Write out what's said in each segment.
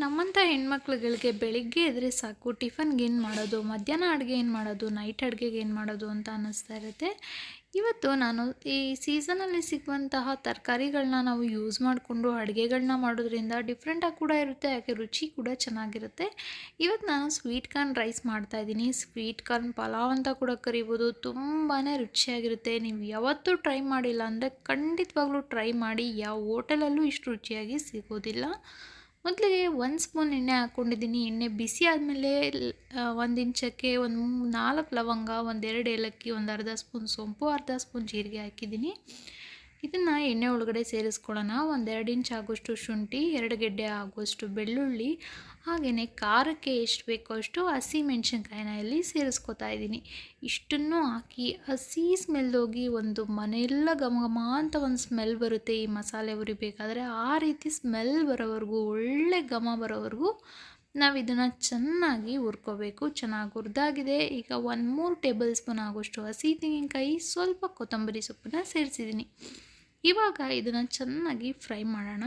ನಮ್ಮಂಥ ಹೆಣ್ಮಕ್ಳುಗಳಿಗೆ ಬೆಳಿಗ್ಗೆ ಎದ್ರೆ ಸಾಕು, ಟಿಫನ್ಗೆ ಏನು ಮಾಡೋದು, ಮಧ್ಯಾಹ್ನ ಅಡುಗೆ ಏನು ಮಾಡೋದು ನೈಟ್ ಅಡುಗೆಗೆ ಏನು ಮಾಡೋದು ಅಂತ ಅನ್ನಿಸ್ತಾ ಇರುತ್ತೆ. ಇವತ್ತು ನಾನು ಈ ಸೀಸನಲ್ಲಿ ಸಿಗುವಂತಹ ತರಕಾರಿಗಳನ್ನ ನಾವು ಯೂಸ್ ಮಾಡಿಕೊಂಡು ಅಡುಗೆಗಳನ್ನ ಮಾಡೋದ್ರಿಂದ ಡಿಫ್ರೆಂಟಾಗಿ ಕೂಡ ಇರುತ್ತೆ ಯಾಕೆ ರುಚಿ ಕೂಡ ಚೆನ್ನಾಗಿರುತ್ತೆ. ಇವತ್ತು ನಾನು ಸ್ವೀಟ್ ಕಾರ್ನ್ ರೈಸ್ ಮಾಡ್ತಾಯಿದ್ದೀನಿ ಸ್ವೀಟ್ ಕಾರ್ನ್ ಪಲಾವ್ ಅಂತ ಕೂಡ ಕರಿಬೋದು. ತುಂಬಾ ರುಚಿಯಾಗಿರುತ್ತೆ. ನೀವು ಯಾವತ್ತೂ ಟ್ರೈ ಮಾಡಿಲ್ಲ ಅಂದರೆ ಖಂಡಿತವಾಗ್ಲೂ ಟ್ರೈ ಮಾಡಿ. ಯಾವ ಹೋಟೆಲಲ್ಲೂ ಇಷ್ಟು ರುಚಿಯಾಗಿ ಸಿಗೋದಿಲ್ಲ. ಮೊದಲಿಗೆ ಒಂದು ಸ್ಪೂನ್ ಎಣ್ಣೆ ಹಾಕ್ಕೊಂಡಿದ್ದೀನಿ ಎಣ್ಣೆ ಬಿಸಿ ಆದಮೇಲೆ ಒಂದು ಇಂಚಕ್ಕೆ ಒಂದು ನಾಲ್ಕು ಲವಂಗ ಒಂದೆರಡು ಏಲಕ್ಕಿ, ಒಂದು ಅರ್ಧ ಸ್ಪೂನ್ ಸೋಂಪು, ಅರ್ಧ ಸ್ಪೂನ್ ಜೀರಿಗೆ ಹಾಕಿದ್ದೀನಿ. ಇದನ್ನು ಎಣ್ಣೆ ಒಳಗಡೆ ಸೇರಿಸ್ಕೊಳ್ಳೋಣ. ಒಂದೆರಡು ಇಂಚ್ ಆಗೋಷ್ಟು ಶುಂಠಿ, ಎರಡು ಗೆಡ್ಡೆ ಆಗುವಷ್ಟು ಬೆಳ್ಳುಳ್ಳಿ ಹಾಗೆಯೇ ಖಾರಕ್ಕೆ ಎಷ್ಟು ಬೇಕೋ ಅಷ್ಟು ಹಸಿ ಮೆಣಸಿನ್ಕಾಯಿನ ಇಲ್ಲಿ ಸೇರಿಸ್ಕೊತಾ ಇದ್ದೀನಿ. ಇಷ್ಟನ್ನು ಹಾಕಿ ಹಸಿ ಸ್ಮೆಲ್ ಹೋಗಿ ಒಂದು ಮನೆಯೆಲ್ಲ ಘಮ ಘಮ ಅಂತ ಒಂದು ಸ್ಮೆಲ್ ಬರುತ್ತೆ ಈ ಮಸಾಲೆ ಉರಿಬೇಕಾದ್ರೆ ಆ ರೀತಿ ಸ್ಮೆಲ್ ಬರೋವರೆಗೂ, ಒಳ್ಳೆ ಘಮ ಬರೋವರೆಗೂ ನಾವು ಇದನ್ನು ಚೆನ್ನಾಗಿ ಹುರ್ಕೋಬೇಕು. ಚೆನ್ನಾಗಿ ಹುರಿದಾಗಿದೆ. ಈಗ ಒಂದು ಮೂರು ಟೇಬಲ್ ಸ್ಪೂನ್ ಆಗೋಷ್ಟು ಹಸಿ ತೆಂಗಿನಕಾಯಿ, ಸ್ವಲ್ಪ ಕೊತ್ತಂಬರಿ ಸೊಪ್ಪನ್ನ ಸೇರಿಸಿದ್ದೀನಿ. ಇವಾಗ ಇದನ್ನು ಚೆನ್ನಾಗಿ ಫ್ರೈ ಮಾಡೋಣ.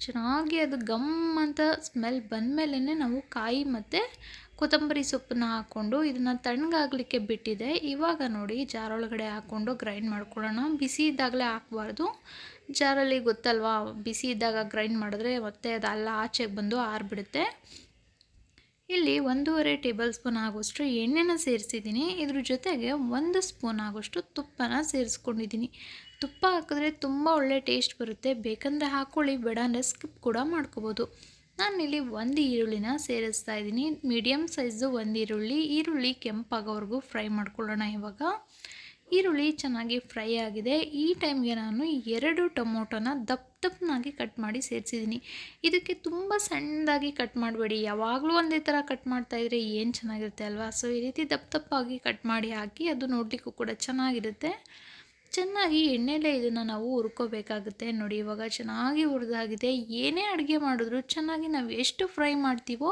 ಚೆನ್ನಾಗಿ ಅದು ಗಮ್ ಅಂತ ಸ್ಮೆಲ್ ಬಂದಮೇಲೆ ನಾವು ಕಾಯಿ ಮತ್ತು ಕೊತ್ತಂಬರಿ ಸೊಪ್ಪನ್ನ ಹಾಕ್ಕೊಂಡು ಇದನ್ನು ತಣ್ಣಗಾಗಲಿಕ್ಕೆ ಬಿಟ್ಟಿದೆ. ಇವಾಗ ನೋಡಿ ಜಾರೊಳಗಡೆ ಹಾಕ್ಕೊಂಡು ಗ್ರೈಂಡ್ ಮಾಡ್ಕೊಳ್ಳೋಣ. ಬಿಸಿ ಇದ್ದಾಗಲೇ ಹಾಕ್ಬಾರ್ದು. ಜಾರಲ್ಲಿ ಗೊತ್ತಲ್ವಾ? ಬಿಸಿ ಇದ್ದಾಗ ಗ್ರೈಂಡ್ ಮಾಡಿದ್ರೆ ಮತ್ತೆ ಅದೆಲ್ಲ ಆಚೆಗೆ ಬಂದು ಆರಿಬಿಡುತ್ತೆ. ಇಲ್ಲಿ ಒಂದೂವರೆ ಟೇಬಲ್ ಸ್ಪೂನ್ ಆಗೋಷ್ಟು ಎಣ್ಣೆನ ಸೇರಿಸಿದ್ದೀನಿ. ಇದ್ರ ಜೊತೆಗೆ ಒಂದು ಸ್ಪೂನ್ ಆಗೋಷ್ಟು ತುಪ್ಪನ ಸೇರಿಸ್ಕೊಂಡಿದ್ದೀನಿ. ತುಪ್ಪ ಹಾಕಿದ್ರೆ ತುಂಬ ಒಳ್ಳೆ ಟೇಸ್ಟ್ ಬರುತ್ತೆ. ಬೇಕಂದರೆ ಹಾಕ್ಕೊಳ್ಳಿ ಬೇಡ ಅಂದರೆ ಸ್ಕಿಪ್ ಕೂಡ ಮಾಡ್ಕೋಬೋದು. ನಾನಿಲ್ಲಿ ಒಂದು ಈರುಳ್ಳಿನ ಸೇರಿಸ್ತಾ ಇದ್ದೀನಿ. ಮೀಡಿಯಮ್ ಸೈಜು ಒಂದು ಈರುಳ್ಳಿ. ಈರುಳ್ಳಿ ಕೆಂಪಾಗೋವರೆಗೂ ಫ್ರೈ ಮಾಡ್ಕೊಳ್ಳೋಣ ಇವಾಗ. ಈರುಳ್ಳಿ ಚೆನ್ನಾಗಿ ಫ್ರೈ ಆಗಿದೆ. ಈ ಟೈಮ್ಗೆ ನಾನು ಎರಡು ಟೊಮೊಟೊನ ದಪ್ಪ ದಪ್ಪನಾಗಿ ಕಟ್ ಮಾಡಿ ಸೇರಿಸಿದ್ದೀನಿ. ಇದಕ್ಕೆ ತುಂಬ ಸಣ್ಣದಾಗಿ ಕಟ್ ಮಾಡಬೇಡಿ. ಯಾವಾಗಲೂ ಒಂದೇ ಥರ ಕಟ್ ಮಾಡ್ತಾ ಇದ್ರೆ ಏನು ಚೆನ್ನಾಗಿರುತ್ತೆ ಅಲ್ವಾ? ಸೊ ಈ ರೀತಿ ದಪ್ಪ ದಪ್ಪಾಗಿ ಕಟ್ ಮಾಡಿ ಹಾಕಿ ಅದು ನೋಡಲಿಕ್ಕೂ ಕೂಡ ಚೆನ್ನಾಗಿರುತ್ತೆ. ಚೆನ್ನಾಗಿ ಎಣ್ಣೆಲೇ ಇದನ್ನು ನಾವು ಹುರ್ಕೋಬೇಕಾಗುತ್ತೆ. ನೋಡಿ, ಇವಾಗ ಚೆನ್ನಾಗಿ ಹುರಿದಾಗಿದೆ. ಏನೇ ಅಡುಗೆ ಮಾಡಿದ್ರು ಚೆನ್ನಾಗಿ ನಾವು ಎಷ್ಟು ಫ್ರೈ ಮಾಡ್ತೀವೋ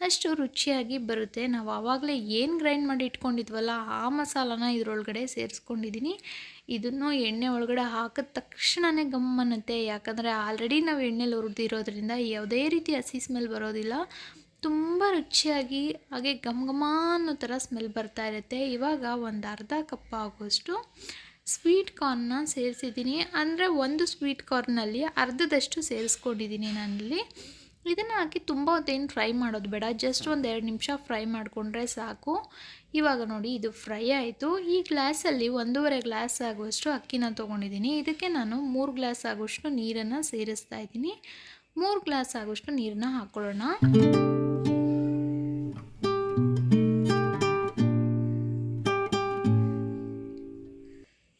ಅಷ್ಟು ರುಚಿಯಾಗಿ ಬರುತ್ತೆ. ನಾವು ಆವಾಗಲೇ ಏನು ಗ್ರೈಂಡ್ ಮಾಡಿ ಇಟ್ಕೊಂಡಿದ್ವಲ್ಲ, ಆ ಮಸಾಲಾನ ಇದರೊಳಗಡೆ ಸೇರಿಸ್ಕೊಂಡಿದ್ದೀನಿ ಇದನ್ನು ಎಣ್ಣೆ ಒಳಗಡೆ ಹಾಕಿದ ತಕ್ಷಣವೇ ಗಮ್ ಅನ್ನುತ್ತೆ. ಯಾಕಂದರೆ ಆಲ್ರೆಡಿ ನಾವು ಎಣ್ಣೆಲಿ ಹುರಿದಿರೋದ್ರಿಂದ ಯಾವುದೇ ರೀತಿ ಹಸಿ ಸ್ಮೆಲ್ ಬರೋದಿಲ್ಲ. ತುಂಬ ರುಚಿಯಾಗಿ, ಹಾಗೆ ಘಮ ಘಮ ಅನ್ನೋ ಥರ ಸ್ಮೆಲ್ ಬರ್ತಾ ಇರುತ್ತೆ. ಇವಾಗ ಒಂದು ಅರ್ಧ ಕಪ್ ಆಗುವಷ್ಟು ಸ್ವೀಟ್ ಕಾರ್ನ್ನ ಸೇರಿಸಿದ್ದೀನಿ ಅಂದರೆ ಒಂದು ಸ್ವೀಟ್ ಕಾರ್ನಲ್ಲಿ ಅರ್ಧದಷ್ಟು ಸೇರಿಸ್ಕೊಂಡಿದ್ದೀನಿ ನಾನಲ್ಲಿ. ಇದನ್ನು ಹಾಕಿ ತುಂಬ ಹೊತ್ತೇನು ಫ್ರೈ ಮಾಡೋದು ಬೇಡ. ಜಸ್ಟ್ ಒಂದು ಎರಡು ನಿಮಿಷ ಫ್ರೈ ಮಾಡಿಕೊಂಡ್ರೆ ಸಾಕು. ಇವಾಗ ನೋಡಿ ಇದು ಫ್ರೈ ಆಯಿತು. ಈ ಗ್ಲಾಸಲ್ಲಿ ಒಂದೂವರೆ ಗ್ಲಾಸ್ ಆಗುವಷ್ಟು ಅಕ್ಕಿನ ತೊಗೊಂಡಿದ್ದೀನಿ. ಇದಕ್ಕೆ ನಾನು ಮೂರು ಗ್ಲಾಸ್ ಆಗುವಷ್ಟು ನೀರನ್ನು ಸೇರಿಸ್ತಾ ಇದ್ದೀನಿ. ಮೂರು ಗ್ಲಾಸ್ ಆಗುವಷ್ಟು ನೀರನ್ನ ಹಾಕ್ಕೊಳ್ಳೋಣ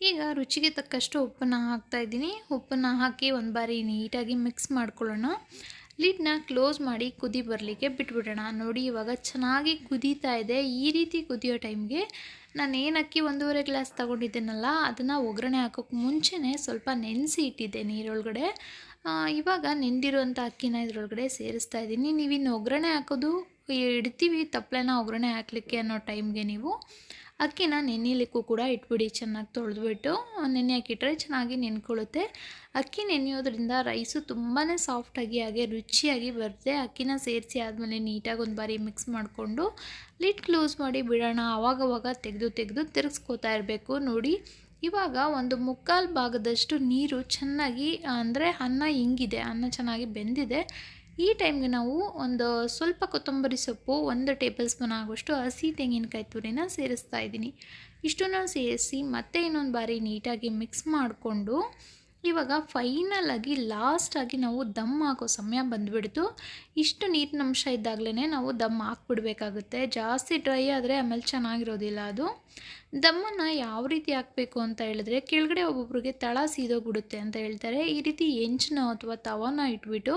ಈಗ ರುಚಿಗೆ ತಕ್ಕಷ್ಟು ಉಪ್ಪನ್ನು ಹಾಕ್ತಾ ಇದ್ದೀನಿ. ಉಪ್ಪನ್ನು ಹಾಕಿ ಒಂದು ಬಾರಿ ನೀಟಾಗಿ ಮಿಕ್ಸ್ ಮಾಡ್ಕೊಳ್ಳೋಣ. ಲಿಡ್ನ ಕ್ಲೋಸ್ ಮಾಡಿ ಕುದಿ ಬರಲಿಕ್ಕೆ ಬಿಟ್ಬಿಡೋಣ. ನೋಡಿ, ಇವಾಗ ಚೆನ್ನಾಗಿ ಕುದೀತಾ ಇದೆ. ಈ ರೀತಿ ಕುದಿಯೋ ಟೈಮ್ಗೆ ನಾನು ಏನು ಅಕ್ಕಿ ಒಂದೂವರೆ ಗ್ಲಾಸ್ ತೊಗೊಂಡಿದ್ದೇನಲ್ಲ, ಅದನ್ನು ಒಗ್ಗರಣೆ ಹಾಕೋಕ್ಕೆ ಮುಂಚೆನೇ ಸ್ವಲ್ಪ ನೆನೆಸಿ ಇಟ್ಟಿದ್ದೆ ನೀರೊಳಗಡೆ ಇವಾಗ ನೆಂದಿರುವಂಥ ಅಕ್ಕಿನ ಇದರೊಳಗಡೆ ಸೇರಿಸ್ತಾ ಇದ್ದೀನಿ. ನೀವಿನ್ನು ಒಗ್ಗರಣೆ ಹಾಕೋದು, ಇಡ್ತೀವಿ ತಪ್ಪಲೆನ ಒಗ್ಗರಣೆ ಹಾಕಲಿಕ್ಕೆ ಅನ್ನೋ ಟೈಮ್ಗೆ ನೀವು ಅಕ್ಕಿನ ನೆನೆಯಲಿಕ್ಕೂ ಕೂಡ ಇಟ್ಬಿಡಿ, ಚೆನ್ನಾಗಿ ತೊಳೆದ್ಬಿಟ್ಟು ನೆನೆ ಹಾಕಿಟ್ರೆ ಚೆನ್ನಾಗಿ ನೆನ್ಕೊಳ್ಳುತ್ತೆ. ಅಕ್ಕಿ ನೆನೆಯೋದ್ರಿಂದ ರೈಸು ತುಂಬಾ ಸಾಫ್ಟಾಗಿ ಹಾಗೆ ರುಚಿಯಾಗಿ ಬರುತ್ತೆ. ಅಕ್ಕಿನ ಸೇರಿಸಿ ಆದಮೇಲೆ ನೀಟಾಗಿ ಒಂದು ಬಾರಿ ಮಿಕ್ಸ್ ಮಾಡಿಕೊಂಡು ಲಿಡ್ ಕ್ಲೋಸ್ ಮಾಡಿ ಬಿಡೋಣ. ಆವಾಗವಾಗ ತೆಗೆದು ತೆಗೆದು ತಿರುಗಿಸ್ಕೋತಾ ಇರಬೇಕು. ನೋಡಿ, ಇವಾಗ ಒಂದು ಮುಕ್ಕಾಲು ಭಾಗದಷ್ಟು ನೀರು ಚೆನ್ನಾಗಿ, ಅಂದರೆ ಅನ್ನ ಹಿಂಗಿದೆ, ಅನ್ನ ಚೆನ್ನಾಗಿ ಬೆಂದಿದೆ. ಈ ಟೈಮ್ಗೆ ನಾವು ಒಂದು ಸ್ವಲ್ಪ ಕೊತ್ತಂಬರಿ ಸೊಪ್ಪು, ಒಂದು ಟೇಬಲ್ ಸ್ಪೂನ್ ಆಗುವಷ್ಟು ಹಸಿ ತೆಂಗಿನಕಾಯಿ ತುರಿನ ಸೇರಿಸ್ತಾ ಇದ್ದೀನಿ. ಇಷ್ಟನ್ನು ಸೇರಿಸಿ ಮತ್ತೆ ಇನ್ನೊಂದು ಬಾರಿ ನೀಟಾಗಿ ಮಿಕ್ಸ್ ಮಾಡಿಕೊಂಡು ಇವಾಗ ಫೈನಲಾಗಿ ಲಾಸ್ಟಾಗಿ ನಾವು ದಮ್ ಹಾಕೋ ಸಮಯ ಬಂದುಬಿಡ್ತು. ಇಷ್ಟು ನೀರಿನ ಅಂಶ ಇದ್ದಾಗಲೇ ನಾವು ದಮ್ ಹಾಕ್ಬಿಡ್ಬೇಕಾಗುತ್ತೆ. ಜಾಸ್ತಿ ಡ್ರೈ ಆದರೆ ಆಮೇಲೆ ಚೆನ್ನಾಗಿರೋದಿಲ್ಲ ಅದು. ದಮ್ಮನ್ನು ಯಾವ ರೀತಿ ಹಾಕಬೇಕು ಅಂತ ಹೇಳಿದ್ರೆ ಕೆಳಗಡೆ ಒಬ್ಬೊಬ್ರಿಗೆ ತಳ ಸೀದೋಗ್ಬಿಡುತ್ತೆ ಅಂತ ಹೇಳ್ತಾರೆ. ಈ ರೀತಿ ಹೆಂಚನ ಅಥವಾ ತವನ ಇಟ್ಬಿಟ್ಟು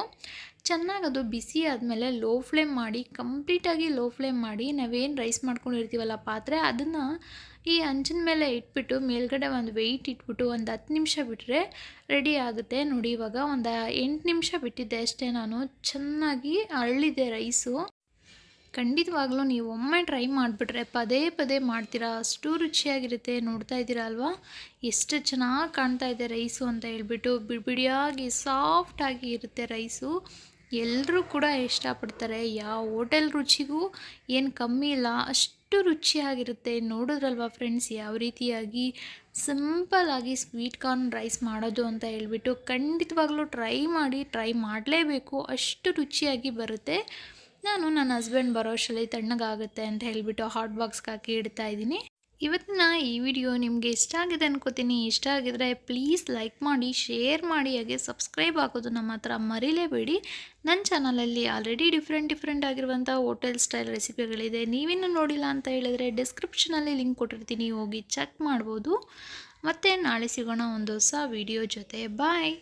ಚೆನ್ನಾಗಿ ಅದು ಬಿಸಿ ಆದಮೇಲೆ ಲೋ ಫ್ಲೇಮ್ ಮಾಡಿ ಕಂಪ್ಲೀಟಾಗಿ ಲೋ ಫ್ಲೇಮ್ ಮಾಡಿ ನಾವೇನು ರೈಸ್ ಮಾಡ್ಕೊಂಡಿರ್ತೀವಲ್ಲ ಪಾತ್ರೆ, ಅದನ್ನು ಈ ಅಂಚಿನ ಮೇಲೆ ಇಟ್ಬಿಟ್ಟು ಮೇಲ್ಗಡೆ ಒಂದು ವೆಯ್ಟ್ ಇಟ್ಬಿಟ್ಟು ಒಂದು ಹತ್ತು ನಿಮಿಷ ಬಿಟ್ಟರೆ ರೆಡಿ ಆಗುತ್ತೆ. ನೋಡಿ, ಇವಾಗ ಒಂದು ಎಂಟು ನಿಮಿಷ ಬಿಟ್ಟಿದ್ದೆ ಅಷ್ಟೇ ನಾನು. ಚೆನ್ನಾಗಿ ಅರಳಿದೆ ರೈಸು ಖಂಡಿತವಾಗ್ಲೂ ನೀವು ಒಮ್ಮೆ ಟ್ರೈ ಮಾಡಿಬಿಟ್ರೆ ಪದೇ ಪದೇ ಮಾಡ್ತೀರಾ? ಅಷ್ಟು ರುಚಿಯಾಗಿರುತ್ತೆ. ನೋಡ್ತಾ ಇದ್ದೀರಾ ಅಲ್ವಾ? ಎಷ್ಟು ಚೆನ್ನಾಗಿ ಕಾಣ್ತಾ ಇದೆ ರೈಸು ಅಂತ ಹೇಳ್ಬಿಟ್ಟು ಬಿಡಿಬಿಡಿಯಾಗಿ ಸಾಫ್ಟಾಗಿ ಇರುತ್ತೆ ರೈಸು ಎಲ್ಲರೂ ಕೂಡ ಇಷ್ಟಪಡ್ತಾರೆ. ಯಾವ ಹೋಟೆಲ್ ರುಚಿಗೂ ಏನು ಕಮ್ಮಿ ಇಲ್ಲ. ಅಷ್ಟು ರುಚಿಯಾಗಿರುತ್ತೆ ನೋಡಿದ್ರಲ್ವ ಫ್ರೆಂಡ್ಸ್ ಯಾವ ರೀತಿಯಾಗಿ ಸಿಂಪಲ್ಲಾಗಿ ಸ್ವೀಟ್ ಕಾರ್ನ್ ರೈಸ್ ಮಾಡೋದು ಅಂತ ಹೇಳ್ಬಿಟ್ಟು ಖಂಡಿತವಾಗ್ಲೂ ಟ್ರೈ ಮಾಡಿ ಟ್ರೈ ಮಾಡಲೇಬೇಕು. ಅಷ್ಟು ರುಚಿಯಾಗಿ ಬರುತ್ತೆ. ನಾನು ನನ್ನ ಹಸ್ಬೆಂಡ್ ಬರೋ ಅಷ್ಟರಲ್ಲಿ ತಣ್ಣಗಾಗುತ್ತೆ ಅಂತ ಹೇಳಿಬಿಟ್ಟು ಹಾಟ್ ಬಾಕ್ಸ್ಗೆ ಹಾಕಿ ಇಡ್ತಾ ಇದ್ದೀನಿ. ಇವತ್ತಿನ ಈ ವಿಡಿಯೋ ನಿಮಗೆ ಇಷ್ಟ ಆಗಿದೆ ಅನ್ಕೋತೀನಿ. ಇಷ್ಟ ಆಗಿದ್ರೆ ಪ್ಲೀಸ್ ಲೈಕ್ ಮಾಡಿ ಶೇರ್ ಮಾಡಿ, ಹಾಗೆ ಸಬ್ಸ್ಕ್ರೈಬ್ ಆಗೋದು ನಮ್ಮ ಹತ್ರ ಮರಿಲೇಬೇಡಿ ನನ್ನ ಚಾನಲಲ್ಲಿ ಆಲ್ರೆಡಿ ಡಿಫ್ರೆಂಟ್ ಡಿಫ್ರೆಂಟ್ ಆಗಿರುವಂಥ ಹೋಟೆಲ್ ಸ್ಟೈಲ್ ರೆಸಿಪಿಗಳಿದೆ ನೀವಿನ್ನೂ ನೋಡಿಲ್ಲ ಅಂತ ಹೇಳಿದ್ರೆ ಡಿಸ್ಕ್ರಿಪ್ಷನಲ್ಲಿ ಲಿಂಕ್ ಕೊಟ್ಟಿರ್ತೀನಿ. ಹೋಗಿ ಚೆಕ್ ಮಾಡ್ಬೋದು. ಮತ್ತು ನಾಳೆ ಸಿಗೋಣ ಒಂದು ಹೊಸ ವಿಡಿಯೋ ಜೊತೆ. ಬಾಯ್